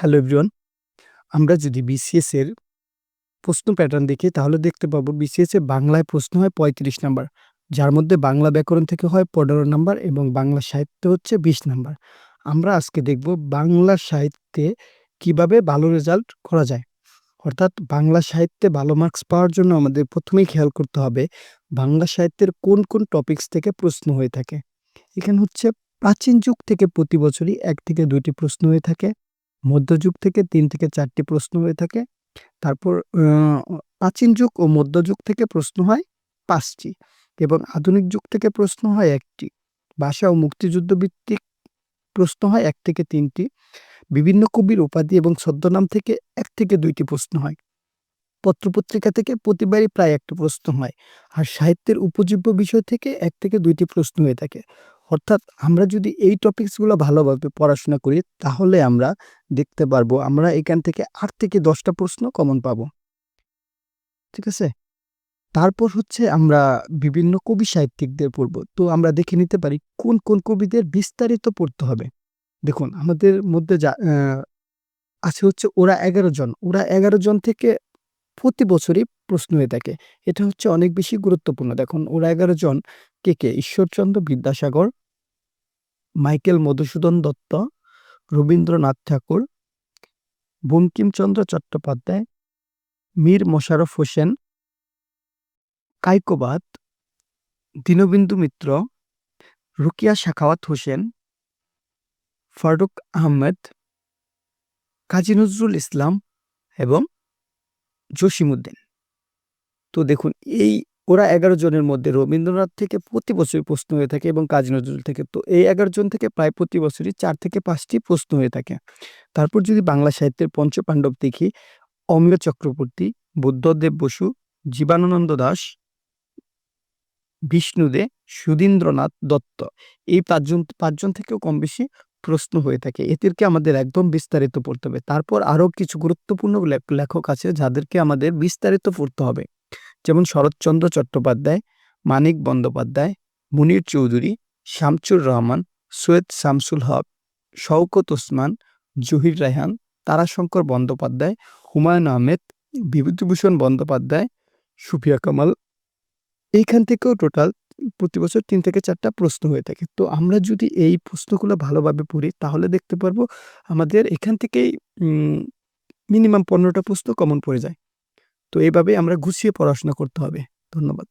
Hello everyone আমরা যদি BCS এর প্রশ্ন প্যাটার্ন দেখি, তাহলে দেখতে পাবো বিসিএস এ বাংলায় প্রশ্ন হয় পঁয়ত্রিশ নাম্বার, যার মধ্যে বাংলা ব্যাকরণ থেকে হয় পনেরো নাম্বার এবং বাংলা সাহিত্য হচ্ছে বিশ নাম্বার। আমরা আজকে দেখব বাংলা সাহিত্যে কীভাবে ভালো রেজাল্ট করা যায়। অর্থাৎ বাংলা সাহিত্যে ভালো মার্কস পাওয়ার জন্য আমাদের প্রথমেই খেয়াল করতে হবে, বাংলা সাহিত্যের কোন কোন টপিকস থেকে প্রশ্ন হয়ে থাকে। এখানে হচ্ছে প্রাচীন যুগ থেকে প্রতি বছরই এক থেকে দুইটি প্রশ্ন হয়ে থাকে। মধ্যযুগ থেকে তিন থেকে চারটি প্রশ্ন হয়ে থাকে। তারপর প্রাচীন যুগ ও মধ্যযুগ থেকে প্রশ্ন হয় পাঁচটি এবং আধুনিক যুগ থেকে প্রশ্ন হয় একটি। ভাষা ও মুক্তিযুদ্ধ ভিত্তিক প্রশ্ন হয় এক থেকে তিনটি। বিভিন্ন কবির উপাধি এবং ছদ্মনাম থেকে এক থেকে দুইটি প্রশ্ন হয়। পত্রপত্রিকা থেকে প্রতিবারই প্রায় একটা প্রশ্ন হয়। আর সাহিত্যের উপজীব্য বিষয় থেকে এক থেকে দুইটি প্রশ্ন হয়ে থাকে। অর্থাৎ আমরা যদি এই টপিকসগুলো ভালোভাবে পড়াশোনা করি, তাহলে আমরা দেখতে পারব, আমরা এখান থেকে আট থেকে দশটা প্রশ্ন কমন পাবো। ঠিক আছে? তারপর হচ্ছে আমরা বিভিন্ন কবি সাহিত্যিকদের পড়ব। তো আমরা দেখে নিতে পারি, কোন কোন কবিদের বিস্তারিত পড়তে হবে? দেখুন, আমাদের মধ্যে যা আছে হচ্ছে ওরা এগারো জন। ওরা এগারো জন থেকে প্রতি বছরই প্রশ্ন হয়ে থাকে। এটা হচ্ছে অনেক বেশি গুরুত্বপূর্ণ। দেখুন, ওরা এগারো জন কে কে? ঈশ্বরচন্দ্র বিদ্যাসাগর মাইকেল মধুসূদন দত্ত, রবীন্দ্রনাথ ঠাকুর, বঙ্কিমচন্দ্র চট্টোপাধ্যায়, মীর মোশাররফ হোসেন, কাইকোবাদ, দীনবিন্দু মিত্র, রুকিয়া শাখাওয়াত হোসেন, ফারুক আহমেদ, কাজী নজরুল ইসলাম এবং জসিমউদ্দিন। তো দেখুন, এই ওরা এগারো জনের মধ্যে রবীন্দ্রনাথ থেকে প্রতি বছরই প্রশ্ন হয়ে থাকে এবং কাজী নজরুল থেকে। তো এই এগারো জন থেকে প্রায় প্রতি বছরই চার থেকে পাঁচটি প্রশ্ন হয়ে থাকে। তারপর যদি বাংলা সাহিত্যের পঞ্চপাণ্ডব দেখি, অমিয় চক্রবর্তী, বুদ্ধদেব বসু, জীবানন্দ দাস, বিষ্ণুদে সুধীন্দ্রনাথ দত্ত। এই পাঁচজন পাঁচজন থেকেও কম বেশি প্রশ্ন হয়ে থাকে। এদেরকে আমাদের একদম বিস্তারিত পড়তে হবে। তারপর আরও কিছু গুরুত্বপূর্ণ লেখ- লেখক আছে যাদেরকে আমাদের বিস্তারিত পড়তে হবে। যেমন শরৎচন্দ্র চট্টোপাধ্যায়, মানিক বন্দ্যোপাধ্যায়, মুনির চৌধুরী শামচুর রহমান, সৈয়দ শামসুল হক, শওকত ওসমান, জহির রায়হান, তারাশঙ্কর বন্দ্যোপাধ্যায়, হুমায়ুন আহমেদ, বিভূতিভূষণ বন্দ্যোপাধ্যায়, সুফিয়া কামাল। এইখান থেকেও টোটাল প্রতি বছর তিন থেকে চারটা প্রশ্ন হয়ে থাকে। তো আমরা যদি এই প্রশ্নগুলো ভালোভাবে পড়ি, তাহলে দেখতে পারব আমাদের এখান থেকেই মিনিমাম পনেরোটা প্রশ্ন কমন পড়ে যায়। তো এইভাবে আমরা গুছিয়ে পড়াশোনা করতে হবে। ধন্যবাদ।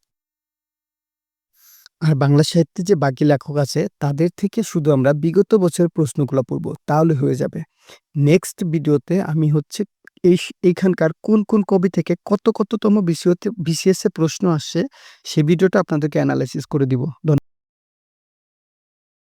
আর বাংলা সাহিত্যে যে বাকি লেখক আছে, তাদের থেকে শুধু আমরা বিগত বছরের প্রশ্নগুলো পড়ব, তাহলে হয়ে যাবে। নেক্সট ভিডিওতে আমি হচ্ছে এই এইখানকার কোন কোন কবি থেকে কত, কততম বিসিএস বিসিএস প্রশ্ন আসছে সে ভিডিওটা আপনাদেরকে অ্যানালাইসিস করে দিব। ধন্যবাদ।